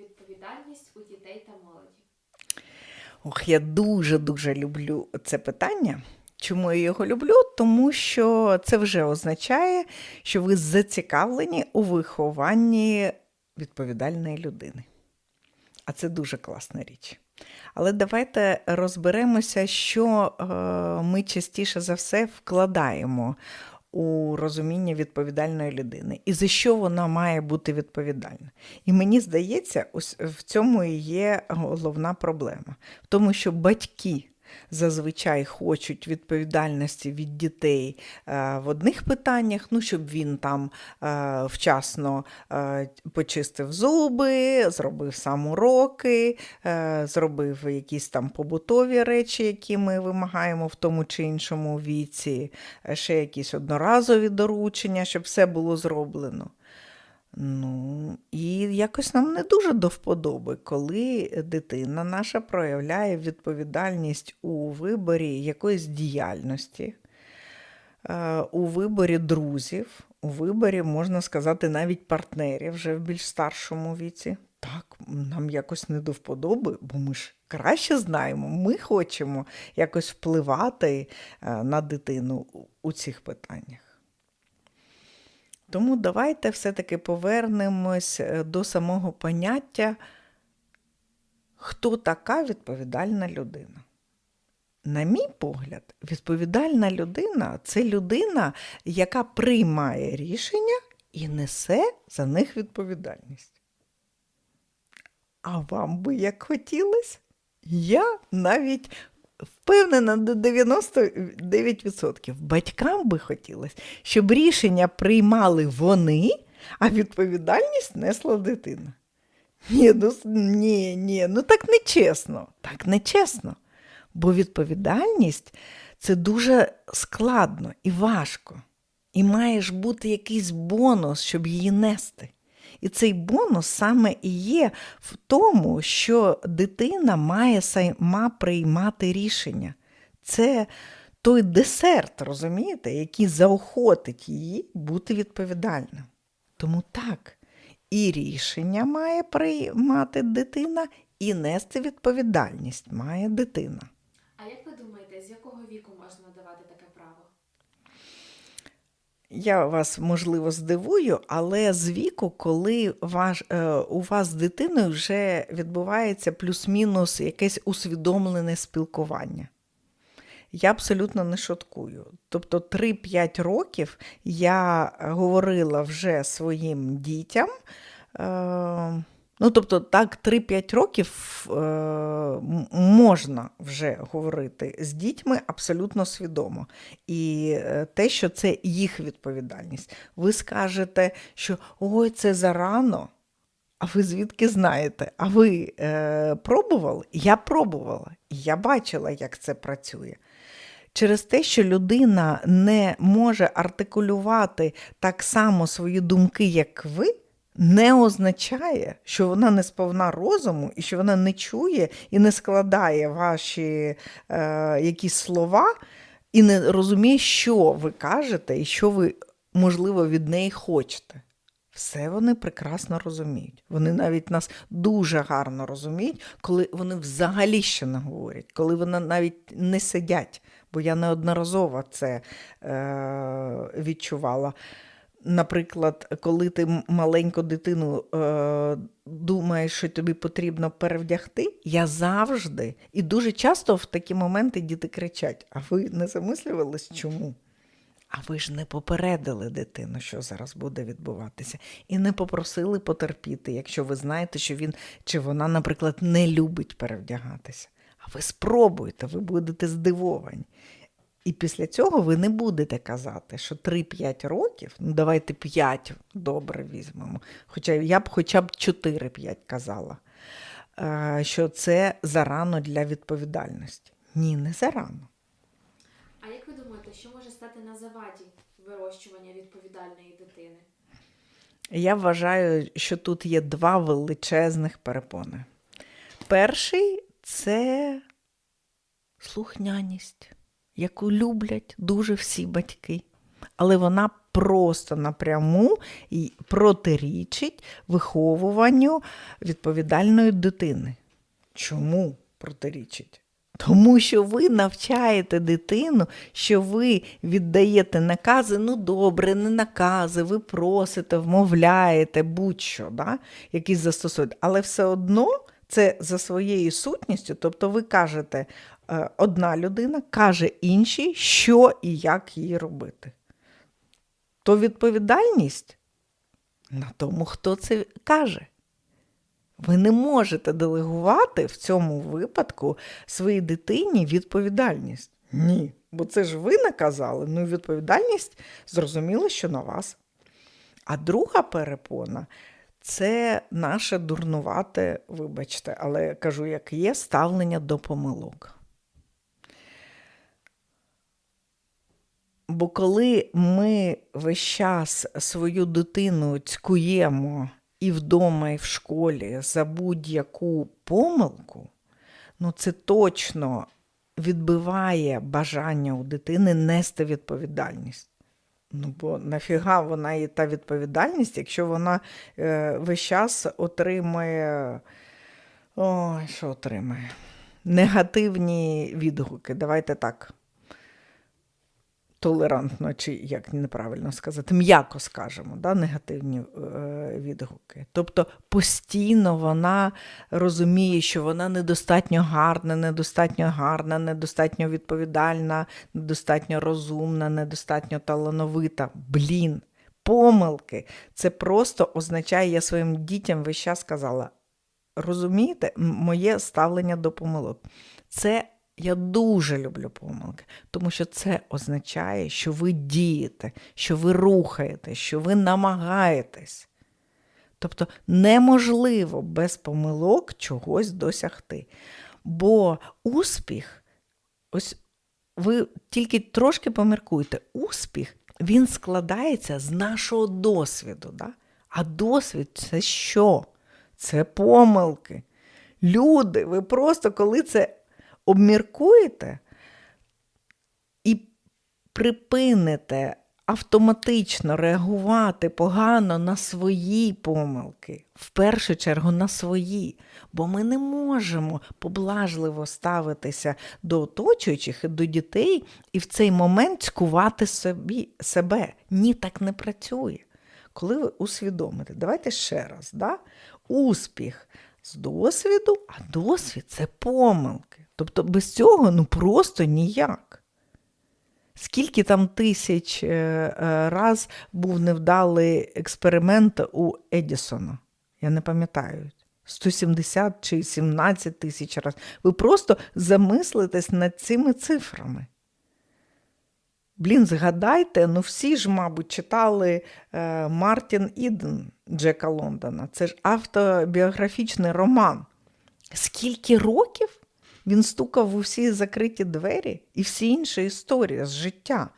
відповідальність у дітей та молоді? Ох, я дуже-дуже люблю це питання. Чому я його люблю? Тому що це вже означає, що ви зацікавлені у вихованні відповідальної людини. А це дуже класна річ. Але давайте розберемося, що е, ми частіше за все вкладаємо у розуміння відповідальної людини і за що вона має бути відповідальна. І мені здається, в цьому і є головна проблема. В тому, що батьки зазвичай хочуть відповідальності від дітей е, в одних питаннях, ну, щоб він там е, вчасно е, почистив зуби, зробив сам уроки, зробив якісь там побутові речі, які ми вимагаємо в тому чи іншому віці, ще якісь одноразові доручення, щоб все було зроблено. Ну, і якось нам не дуже до вподоби, коли дитина наша проявляє відповідальність у виборі якоїсь діяльності, е, у виборі друзів, у виборі, можна сказати, навіть партнерів вже в більш старшому віці. Так, нам якось не до вподоби, бо ми ж краще знаємо, ми хочемо якось впливати е, на дитину у- у цих питаннях. Тому давайте все-таки повернемось е, до самого поняття, хто така відповідальна людина. На мій погляд, відповідальна людина це людина, яка приймає рішення і несе за них відповідальність. А вам би як хотілося? Я навіть впевнена на 99%. Батькам би хотілося, щоб рішення приймали вони, а відповідальність несла дитина. Ні, ну, ні, ні, ну так не чесно. Так не чесно. Бо відповідальність це дуже складно і важко. І має ж бути якийсь бонус, щоб її нести. І цей бонус саме і є в тому, що дитина має сама приймати рішення. Це той десерт, розумієте, який заохотить її бути відповідальним. Тому так, і рішення має приймати дитина, і нести відповідальність має дитина. А як ви думаєте, з якого віку можна давати таке право? Я вас, можливо, здивую, але з віку, коли ваш, е, у вас з дитиною вже відбувається плюс-мінус якесь усвідомлене спілкування. Я абсолютно не шуткую. Тобто 3-5 років я говорила вже своїм дітям. Е, ну, тобто, так, 3-5 років е, можна вже говорити з дітьми абсолютно свідомо. І е, те, що це їх відповідальність. Ви скажете, що ой, це зарано. А ви звідки знаєте? А ви е, пробували? Я пробувала. Я бачила, як це працює. Через те, що людина не може артикулювати так само свої думки, як ви, не означає, що вона не сповна розуму і що вона не чує і не складає ваші е, якісь слова і не розуміє, що ви кажете і що ви, можливо, від неї хочете. Все вони прекрасно розуміють. Вони навіть нас дуже гарно розуміють, коли вони взагалі ще не говорять, коли вони навіть не сидять, бо я неодноразово це е, відчувала. Наприклад, коли ти маленьку дитину е, думаєш, що тобі потрібно перевдягти, я завжди і дуже часто в такі моменти діти кричать: а ви не замислювались чому? А ви ж не попередили дитину, що зараз буде відбуватися, і не попросили потерпіти, якщо ви знаєте, що він чи вона, наприклад, не любить перевдягатися. А ви спробуйте, ви будете здивовані. І після цього ви не будете казати, що 3-5 років, ну давайте 5 добре візьмемо. Хоча я б хоча б 4-5 казала, е, що це зарано для відповідальності. Ні, не зарано. А як ви думаєте, що може стати на заваді вирощування відповідальної дитини? Я вважаю, що тут є два величезних перепони. Перший це слухняність, яку люблять дуже всі батьки. але вона просто напряму і протирічить виховуванню відповідальної дитини. Чому протирічить? Тому що ви навчаєте дитину, що ви віддаєте накази, ну добре, не накази, ви просите, вмовляєте, будь-що, да? якісь застосуєте. Але все одно це за своєю сутністю, тобто ви кажете, одна людина каже іншій, що і як їй робити. То відповідальність на тому, хто це каже. Ви не можете делегувати в цьому випадку своїй дитині відповідальність. Ні, бо це ж ви наказали. Ну, і відповідальність зрозуміло, що на вас. А друга перепона це наше дурнувате, вибачте, але кажу, як є, ставлення до помилок. Бо коли ми весь час свою дитину цькуємо і вдома, і в школі за будь-яку помилку, ну це точно відбиває бажання у дитини нести відповідальність. Ну, бо нафіга вона і та відповідальність, якщо вона е, весь час отримує. Ой, що отримає? Негативні відгуки. Давайте так. Толерантно, чи як неправильно сказати, м'яко скажемо, да, негативні е, відгуки. Тобто постійно вона розуміє, що вона недостатньо гарна, недостатньо гарна, недостатньо відповідальна, недостатньо розумна, недостатньо талановита. Блін, помилки. Це просто означає, я своїм дітям весь час сказала: розумієте, моє ставлення до помилок. Це я дуже люблю помилки, тому що це означає, що ви дієте, що ви рухаєте, що ви намагаєтесь. Тобто неможливо без помилок чогось досягти. Бо успіх, ось ви тільки трошки поміркуйте, успіх він складається з нашого досвіду. Да? А досвід це що? Це помилки. Люди, ви просто коли це обміркуєте і припините автоматично реагувати погано на свої помилки, в першу чергу на свої, бо ми не можемо поблажливо ставитися до оточуючих і до дітей і в цей момент цькувати собі, себе. Ні, так не працює. Коли ви усвідомите, давайте ще раз, да? успіх з досвіду, а досвід це помилки. Тобто без цього ну просто ніяк. Скільки там тисяч е, е, раз був невдалий експеримент у Едісона? Я не пам'ятаю. 170 чи 17 тисяч раз. Ви просто замислитесь над цими цифрами. Блін, згадайте, ну всі ж, мабуть, читали е, Мартін Іден Джека Лондона. Це ж автобіографічний роман. Скільки років він стукав у всі закриті двері і всі інші історії з життя.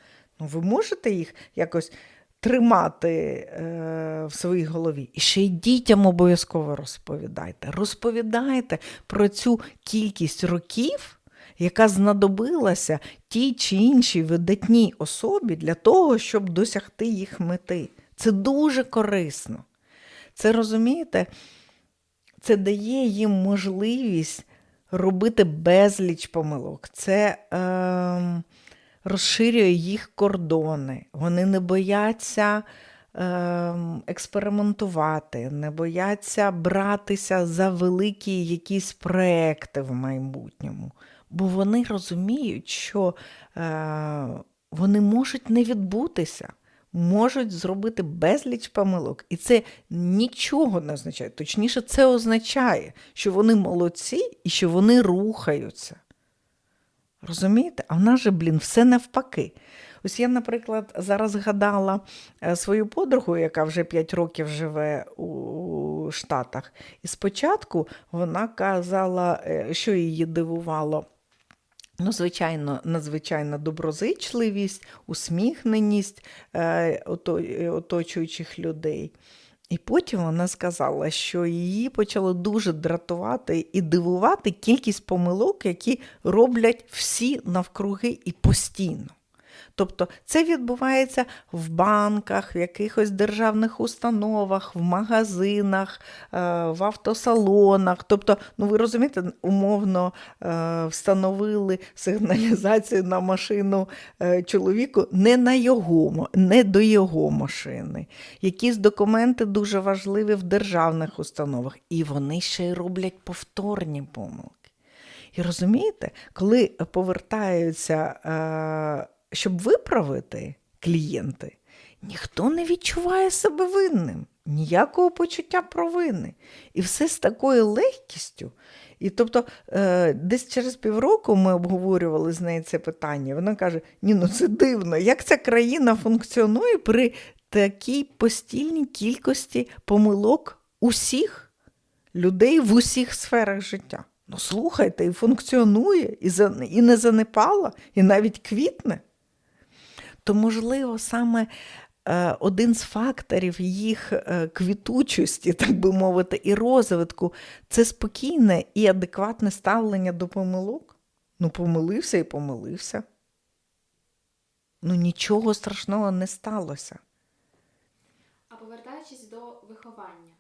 Ну, ви можете їх якось тримати е, в своїй голові. І ще й дітям обов'язково розповідайте. Розповідайте про цю кількість років, яка знадобилася тій чи іншій видатній особі для того, щоб досягти їх мети. Це дуже корисно. Це розумієте, це дає їм можливість робити безліч помилок. Це е, розширює їх кордони. Вони не бояться е, експериментувати, не бояться братися за великі якісь проекти в майбутньому. Бо вони розуміють, що е, вони можуть не відбутися можуть зробити безліч помилок. І це нічого не означає. Точніше, це означає, що вони молодці і що вони рухаються. Розумієте? А в нас же, блін, все навпаки. Ось я, наприклад, зараз згадала е, свою подругу, яка вже 5 років живе у Штатах. І спочатку вона казала, е, що її дивувало. Ну, звичайно, надзвичайна доброзичливість, усміхненість е, е, оточуючих людей. І потім вона сказала, що її почало дуже дратувати і дивувати кількість помилок, які роблять всі навкруги і постійно. Тобто це відбувається в банках, в якихось державних установах, в магазинах, е, в автосалонах. Тобто, ну ви розумієте, умовно е, встановили сигналізацію на машину е, чоловіку не на його, не до його машини. Якісь документи дуже важливі в державних установах, і вони ще й роблять повторні помилки. І розумієте, коли повертаються, щоб виправити клієнти, ніхто не відчуває себе винним, ніякого почуття провини. І все з такою легкістю. І тобто, е, десь через півроку ми обговорювали з нею це питання. Вона каже: Ні, ну це дивно, як ця країна функціонує при такій постільній кількості помилок усіх людей в усіх сферах життя. Ну, слухайте, і функціонує, і, і не занепала, і навіть квітне. То, можливо, саме е, один з факторів їх е, квітучості, так би мовити, і розвитку це спокійне і адекватне ставлення до помилок. Ну, помилився і помилився. Ну, нічого страшного не сталося. А повертаючись до виховання,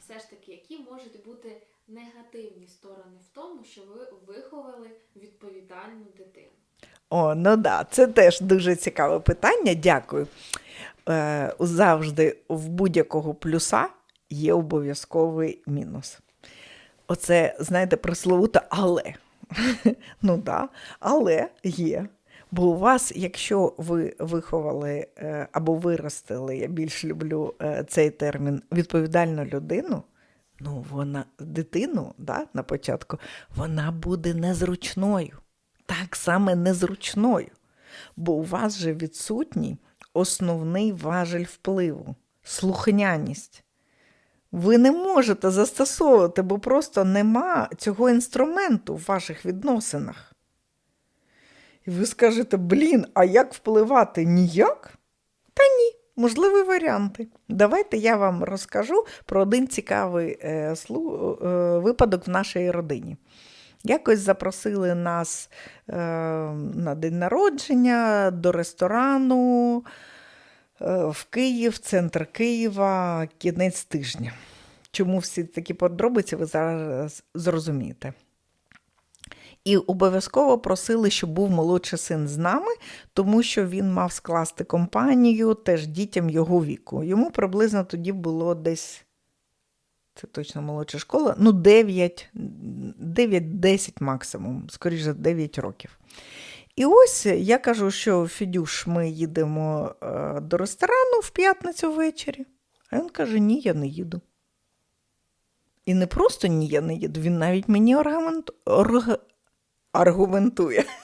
все ж таки, які можуть бути негативні сторони в тому, що ви виховали відповідальну дитину? О, ну да, це теж дуже цікаве питання. Дякую. Е, завжди в будь-якого плюса є обов'язковий мінус. Оце, знаєте, присловуто але. ну да, але є. Бо у вас, якщо ви виховали е, або виростили, я більш люблю е, цей термін, відповідальну людину, ну вона дитину да, на початку, вона буде незручною. Так саме незручною. Бо у вас же відсутній основний важель впливу слухняність. Ви не можете застосовувати, бо просто нема цього інструменту в ваших відносинах. І ви скажете, блін, а як впливати? Ніяк? Та ні, можливі варіанти. Давайте я вам розкажу про один цікавий е, слу- е, випадок в нашій родині. Якось запросили нас е, на день народження до ресторану е, в Київ, центр Києва, кінець тижня. Чому всі такі подробиці ви зараз зрозумієте? І обов'язково просили, щоб був молодший син з нами, тому що він мав скласти компанію теж дітям його віку. Йому приблизно тоді було десь, це точно молодша школа, ну 9, 9-10 максимум, скоріше 9 років. І ось я кажу, що Фідюш, ми їдемо е, до ресторану в п'ятницю ввечері. А він каже: ні, я не їду. І не просто ні, я не їду, він навіть мені аргумент... орг... аргументує.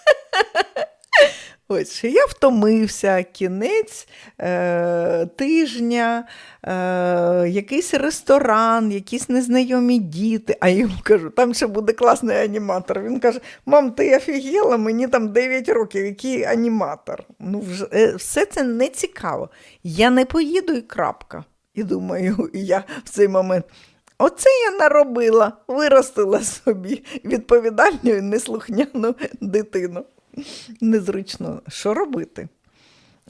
Ось, я втомився, кінець е, тижня, е, якийсь ресторан, якісь незнайомі діти. А я йому кажу, там ще буде класний аніматор. Він каже: Мам, ти офігела, мені там 9 років, який аніматор. Ну, вже, е, все це не цікаво. Я не поїду і крапка. І думаю, я в цей момент. Оце я наробила, виростила собі відповідальну і неслухняну дитину. Незручно. Що робити?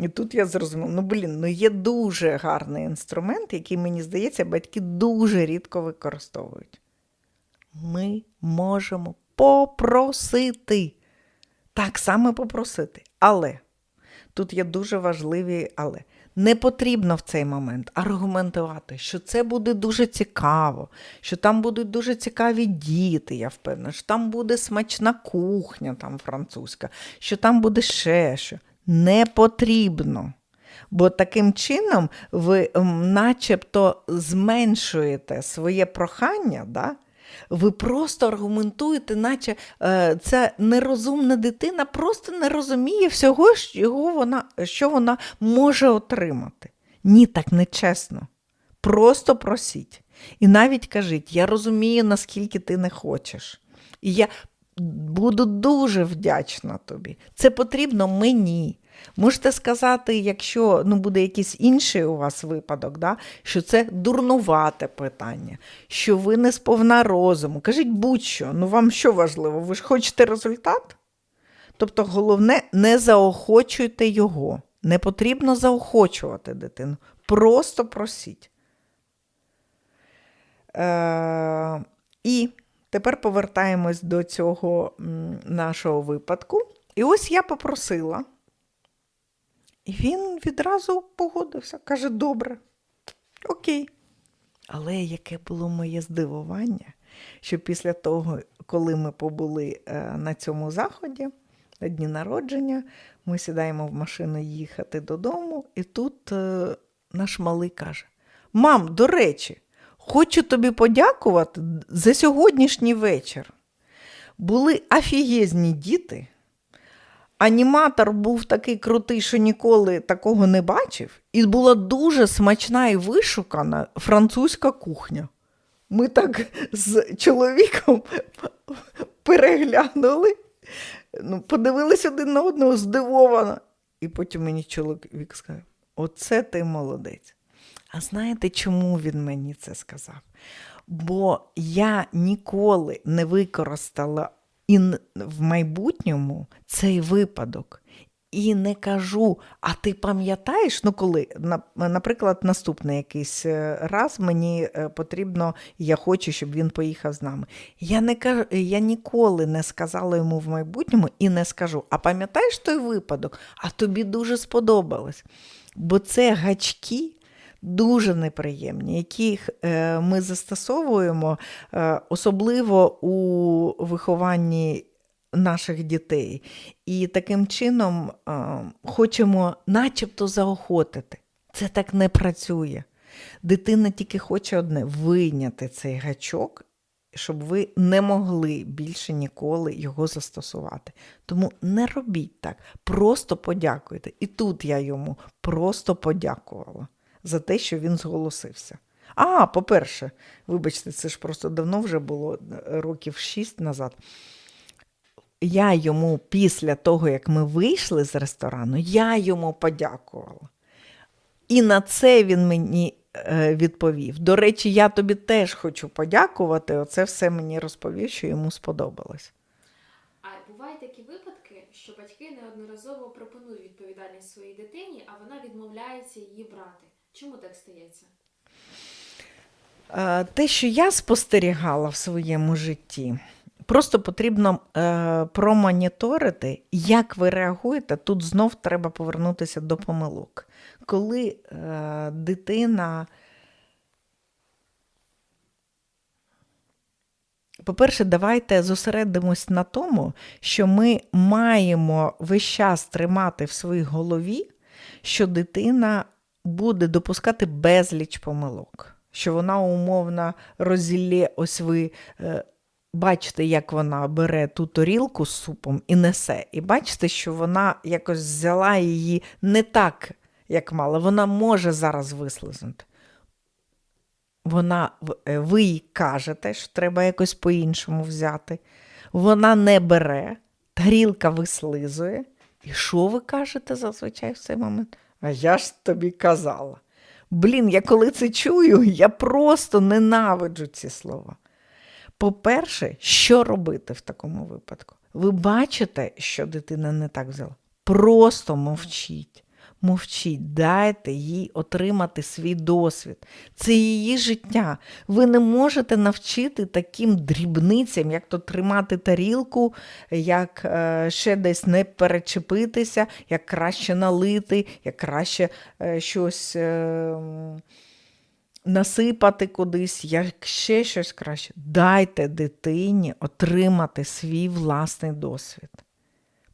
І тут я зрозуміла, ну блін, ну є дуже гарний інструмент, який, мені здається, батьки дуже рідко використовують. Ми можемо попросити. Так саме попросити. Але тут є дуже важливі але. Не потрібно в цей момент аргументувати, що це буде дуже цікаво, що там будуть дуже цікаві діти, я впевнена, що там буде смачна кухня там французька, що там буде ще що. Не потрібно. Бо таким чином ви начебто зменшуєте своє прохання, да? Ви просто аргументуєте, наче е, ця нерозумна дитина просто не розуміє всього, що вона, що вона може отримати. Ні, так не чесно. Просто просіть. І навіть кажіть, я розумію, наскільки ти не хочеш. І я буду дуже вдячна тобі. Це потрібно мені. Можете сказати, якщо ну, буде якийсь інший у вас випадок, да, що це дурнувате питання, що ви не сповна розуму. Кажіть будь-що, ну вам що важливо, ви ж хочете результат? Тобто, головне, не заохочуйте його. Не потрібно заохочувати дитину. Просто просіть. Е, і тепер повертаємось до цього нашого випадку. І ось я попросила. І він відразу погодився. Каже: добре, окей. Але яке було моє здивування, що після того, коли ми побули е, на цьому заході, на дні народження, ми сідаємо в машину їхати додому, і тут е, наш малий каже: Мам, до речі, хочу тобі подякувати за сьогоднішній вечір. Були афігезні діти. Аніматор був такий крутий, що ніколи такого не бачив, і була дуже смачна і вишукана французька кухня. Ми так з чоловіком переглянули, ну, подивилися один на одного здивовано. І потім мені чоловік сказав: Оце ти молодець. А знаєте, чому він мені це сказав? Бо я ніколи не використала і в майбутньому цей випадок. І не кажу, а ти пам'ятаєш, ну коли, наприклад, наступний якийсь е, раз мені е, потрібно, я хочу, щоб він поїхав з нами. Я, не кажу, я ніколи не сказала йому в майбутньому і не скажу, а пам'ятаєш той випадок? А тобі дуже сподобалось. Бо це гачки дуже неприємні, яких е, ми застосовуємо, е, особливо у вихованні наших дітей. І таким чином е, хочемо начебто заохотити. Це так не працює. Дитина тільки хоче одне вийняти цей гачок, щоб ви не могли більше ніколи його застосувати. Тому не робіть так, просто подякуйте. І тут я йому просто подякувала за те, що він зголосився. А, по-перше, вибачте, це ж просто давно вже було років шість назад. Я йому після того, як ми вийшли з ресторану, я йому подякувала. І на це він мені е, відповів. До речі, я тобі теж хочу подякувати. Оце все мені розповів, що йому сподобалось. А бувають такі випадки, що батьки неодноразово пропонують відповідальність своїй дитині, а вона відмовляється її брати. Чому так стається? Е, Те, що я спостерігала в своєму житті, просто потрібно е, промоніторити, як ви реагуєте. Тут знов треба повернутися до помилок. Коли е, дитина. По-перше, давайте зосередимось на тому, що ми маємо весь час тримати в своїй голові, що дитина буде допускати безліч помилок, що вона умовно розділє, ось ви е, бачите, як вона бере ту тарілку з супом і несе. І бачите, що вона якось взяла її не так, як мала. Вона може зараз вислизнути. Вона, е, ви їй кажете, що треба якось по-іншому взяти. Вона не бере, тарілка вислизує. І що ви кажете зазвичай в цей момент? А я ж тобі казала. Блін, я коли це чую, я просто ненавиджу ці слова. По-перше, що робити в такому випадку? Ви бачите, що дитина не так взяла? Просто мовчіть. Мовчіть, дайте їй отримати свій досвід. Це її життя. Ви не можете навчити таким дрібницям, як то тримати тарілку, як е, ще десь не перечепитися, як краще налити, як краще е, щось. Е, насипати кудись, як ще щось краще. Дайте дитині отримати свій власний досвід.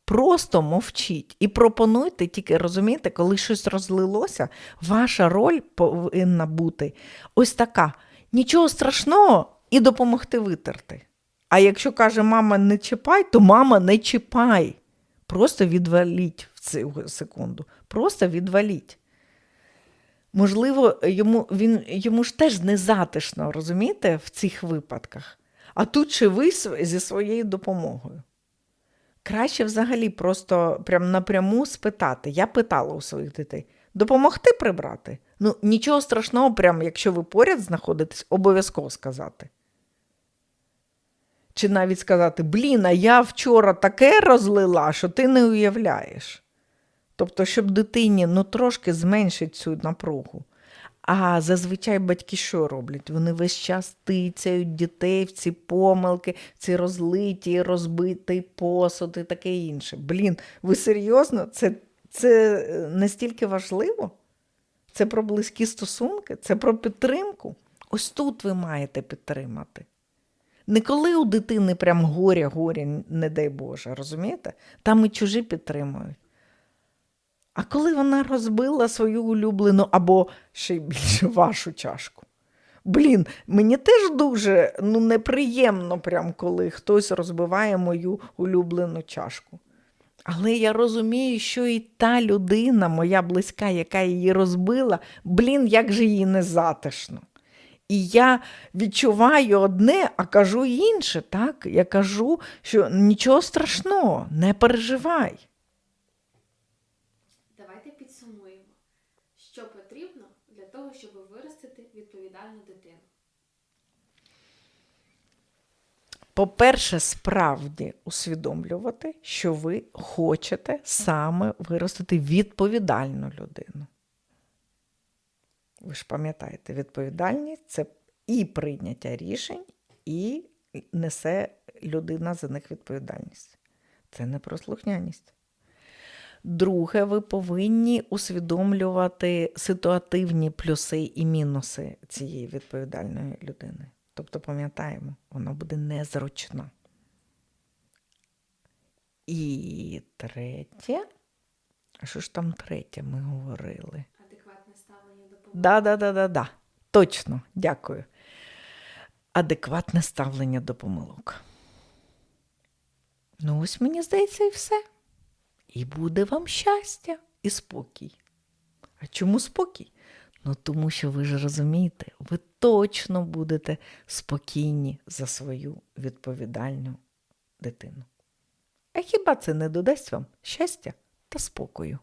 Просто мовчіть і пропонуйте, тільки розумієте, коли щось розлилося, ваша роль повинна бути ось така: нічого страшного і допомогти витерти. А якщо каже мама не чіпай, то мама не чіпай. Просто відваліть в цю секунду. Просто відваліть. Можливо, йому, він, йому ж теж не затишно, розумієте, в цих випадках. А тут ще ви зі своєю допомогою. Краще взагалі просто прям напряму спитати. Я питала у своїх дітей: допомогти прибрати? Ну, нічого страшного, прям якщо ви поряд знаходитесь, обов'язково сказати. Чи навіть сказати, блін, а я вчора таке розлила, що ти не уявляєш. Тобто, щоб дитині ну, трошки зменшити цю напругу. А зазвичай батьки що роблять? Вони весь час тицяють дітей в ці помилки, в ці розлиті, розбитий посуд і таке інше. Блін, ви серйозно? Це, це е, настільки важливо? Це про близькі стосунки, це про підтримку. Ось тут ви маєте підтримати. Не коли у дитини прям горя, горя, не дай Боже, розумієте? Там і чужі підтримують. А коли вона розбила свою улюблену або ще й більше вашу чашку. Блін, мені теж дуже ну, неприємно, прям, коли хтось розбиває мою улюблену чашку. Але я розумію, що і та людина, моя близька, яка її розбила, блін, як же їй не затишно. І я відчуваю одне, а кажу інше. так? Я кажу, що нічого страшного, не переживай. Давайте підсумуємо, що потрібно для того, щоб виростити відповідальну дитину. По-перше, справді усвідомлювати, що ви хочете саме виростити відповідальну людину. Ви ж пам'ятаєте, відповідальність це і прийняття рішень, і несе людина за них відповідальність. Це не про слухняність. Друге, ви повинні усвідомлювати ситуативні плюси і мінуси цієї відповідальної людини. Тобто, пам'ятаємо, вона буде незручна. І третє. А що ж там третє ми говорили? Адекватне ставлення до помилок. Да, да, да, да, да. Точно, дякую. Адекватне ставлення до помилок. Ну, ось мені здається, і все. І буде вам щастя і спокій. А чому спокій? Ну, тому що ви ж розумієте, ви точно будете спокійні за свою відповідальну дитину. А хіба це не додасть вам щастя та спокою?